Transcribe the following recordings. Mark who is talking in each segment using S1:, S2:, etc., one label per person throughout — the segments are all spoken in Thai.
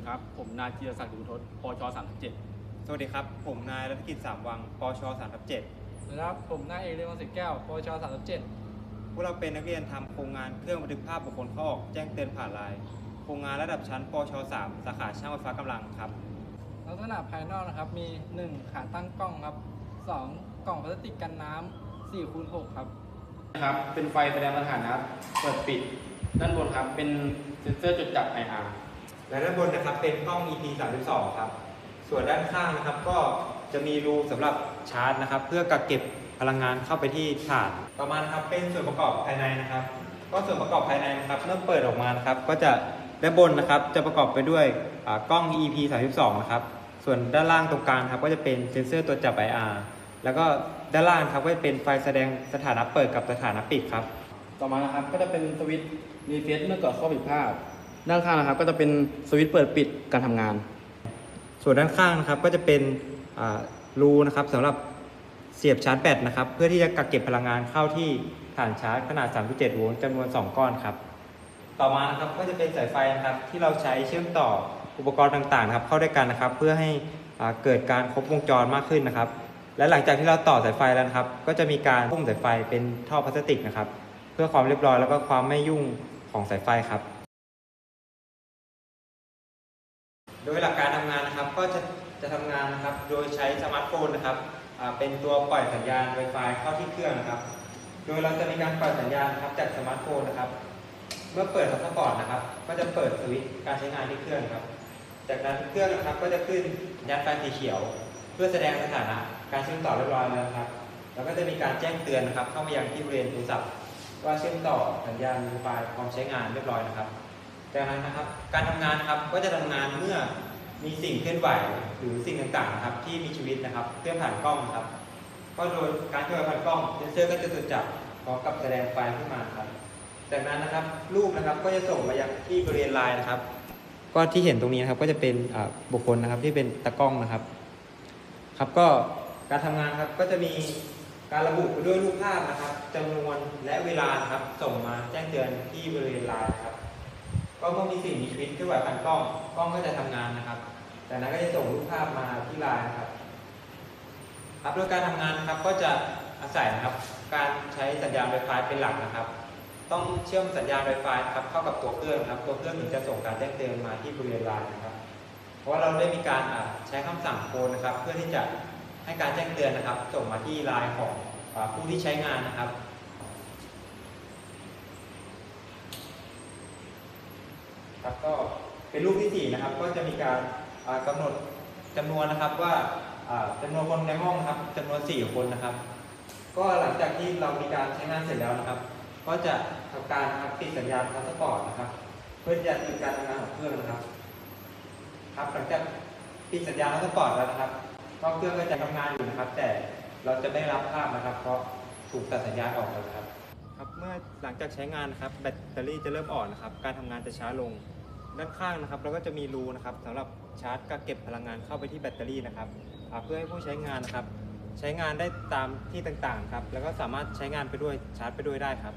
S1: ดีครับ ผมนายจีรศักดิ์ดุทศปช37
S2: สวัสดีครับ ผมนายรัฐกิจสามวังปชสามทับเจ็ด
S3: นะครับ ผมนายเอกเรวังสิทธิ์แก้วปวช37
S2: พวกเราเป็นนักเรียนทำโครงงานเครื่องบันทึกภาพบุคคลเข้าออกแจ้งเตือนผ่านไลน์โครงงานระดับชั้นปชสามสาขาช่างไฟฟ้ากำลังครับ
S3: ลักษณะภายนอกนะครับมี 1 ขาตั้งกล้องครับ 2 กล่องพลาสติกกันน้ำ4คูณ6ครับ
S1: นะครับ เป็นไฟแสดงสถานะเปิดปิด ด้านบนครับ เป็นเซ็นเซอร์จุดจับ IR
S2: และด้านบนนะครับเป็นกล้อง EP 32ครับ ส่วนด้านข้างนะครับก็จะมีรูสำหรับชาร์จนะครับ เพื่อกักเก็บพลังงานเข้าไปที่ฐาน ต่อมานะครับเป็นส่วนประกอบภายในนะครับ ก็ส่วนประกอบภายในนะครับเมื่อเปิดออกมานะครับ ก็จะด้านบนนะครับจะประกอบไปด้วยกล้อง EP 32นะครับ ส่วนด้านล่างตรงกลางครับก็จะเป็นเซ็นเซอร์ตัวจับ IR แล้วก็ด้านล่างครับก็จะเป็นไฟแสดงสถานะเปิดกับสถานะปิดครับ
S1: ต่อมานะครับก็จะเป็นสวิตช์รีเฟซเมื่อเกิดข้อผิดพลาด ด้านข้างนะครับก็จะเป็นสวิตช์เปิดปิดการทำงาน
S2: ส่วนด้านข้างนะครับก็จะเป็นอ่ารูนะครับสำหรับเสียบชาร์จแบตนะครับ เพื่อที่จะกักเก็บพลังงานเข้าที่ฐานชาร์จขนาด 3.7 โวลต์จำนวน 2 ก้อนครับ ต่อมานะครับก็จะเป็นสายไฟนะครับที่เราใช้เชื่อมต่ออุปกรณ์ต่างๆนะครับเข้าด้วยกันนะครับ เพื่อให้เกิดการครบวงจรมากขึ้นนะครับ และหลังจากที่เราต่อสายไฟแล้วนะครับ ก็จะมีการพุ่มสายไฟเป็นท่อพลาสติกนะครับ เพื่อความเรียบร้อยแล้วก็ความไม่ยุ่งของสายไฟครับ โดยหลักการทำงานนะครับก็จะจะทำงานนะครับโดยใช้สมาร์ทโฟนนะครับเป็นตัวปล่อยสัญญาณ Wi-Fi เข้าที่เครื่องนะครับ โดยเราจะมีการปล่อยสัญญาณครับจากสมาร์ทโฟนนะครับ เมื่อเปิดฮอตสปอตนะครับ ก็จะเปิดสวิตช์การใช้งานที่เครื่องครับ จากนั้นเครื่องนะครับก็จะขึ้นสัญญาณไฟสีเขียว เพื่อแสดงสถานะการเชื่อมต่อเรียบร้อยแล้วนะครับ แล้วก็จะมีการแจ้งเตือนนะครับ เข้ามายังที่บริเวณโทรศัพท์ว่าเชื่อมต่อสัญญาณ Wi-Fi พร้อมใช้งานเรียบร้อยนะครับ จากนั้นนะครับ การทำงานครับก็จะทำงานเมื่อมีสิ่งเคลื่อนไหวหรือสิ่งต่างๆนะครับ ที่มีชีวิตนะครับเคลื่อนผ่านกล้องครับก็โดยการเคลื่อนผ่านกล้องเซนเซอร์ก็จะตรวจจับพร้อมกับแสดงไฟขึ้นมาครับ จากนั้นนะครับรูปนะครับก็จะส่งมายังที่บริเวณไลน์นะครับ ก็ที่เห็นตรงนี้นะครับก็จะเป็นบุคคลนะครับที่เป็นตากล้องนะครับ ครับก็การทำงานครับก็จะมีการระบุด้วยรูปภาพนะครับจำนวนและเวลาครับ ส่งมาแจ้งเตือนที่บริเวณไลน์ครับ ก็เมื่อมีสิ่งมีชีวิตเคลื่อนไหวผ่านกล้องกล้องก็จะทำงานนะครับ จากนั้นก็จะส่งรูปภาพมาที่ไลน์นะครับครับโดยการทำงานครับก็จะอาศัยนะครับ การใช้สัญญาณ Wi-Fi เป็นหลักนะครับ ต้องเชื่อมสัญญาณ Wi-Fi ครับเข้ากับตัวเครื่องครับ ตัวเครื่องถึงจะส่งการแจ้งเตือนมาที่บริเวณไลน์นะครับ เพราะว่าเราได้มีการใช้คำสั่งโค้ดนะครับ เพื่อที่จะให้การแจ้งเตือนนะครับ ส่งมาที่ไลน์ของผู้ที่ใช้งานนะครับ ครับก็เป็นรูปที่สี่นะครับก็จะมีการอ่ากำหนดจำนวนนะครับว่าอ่าจำนวนคนในห้องนะครับจำนวนสี่คนนะครับ ก็หลังจากที่เรามีการใช้งานเสร็จแล้วนะครับ ก็จะทำการนะครับปิดสัญญาณพาสปอร์ตนะครับ เพื่อจะหยุดการทำงานของเครื่องนะครับ ครับหลังจากปิดสัญญาณพาสปอร์ตแล้วนะครับก็เครื่องก็จะทำงานอยู่นะครับ แต่เราจะไม่รับภาพนะครับ เพราะถูกตัดสัญญาณออกแล้วครับ ครับเมื่อหลังจากใช้งานนะครับแบตเตอรี่จะเริ่มอ่อนนะครับ การทำงานจะช้าลง ด้านข้างนะครับเราก็จะมีรูนะครับสำหรับชาร์จกักเก็บพลังงานเข้าไปที่แบตเตอรี่นะครับเพื่อให้ผู้ใช้งานนะครับ ใช้งานได้ตามที่ต่างๆครับแล้วก็สามารถใช้งานไปด้วยชาร์จไปด้วยได้ครับ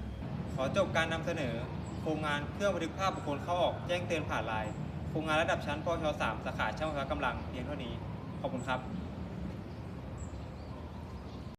S2: ขอจบการนำเสนอ โครงงานเครื่องบันทึกภาพบุคคลเข้าออกแจ้งเตือนผ่านไลน์โครงงานระดับชั้นปช3สาขาช่างไฟฟ้ากำลังเพียงเท่านี้ขอบคุณครับ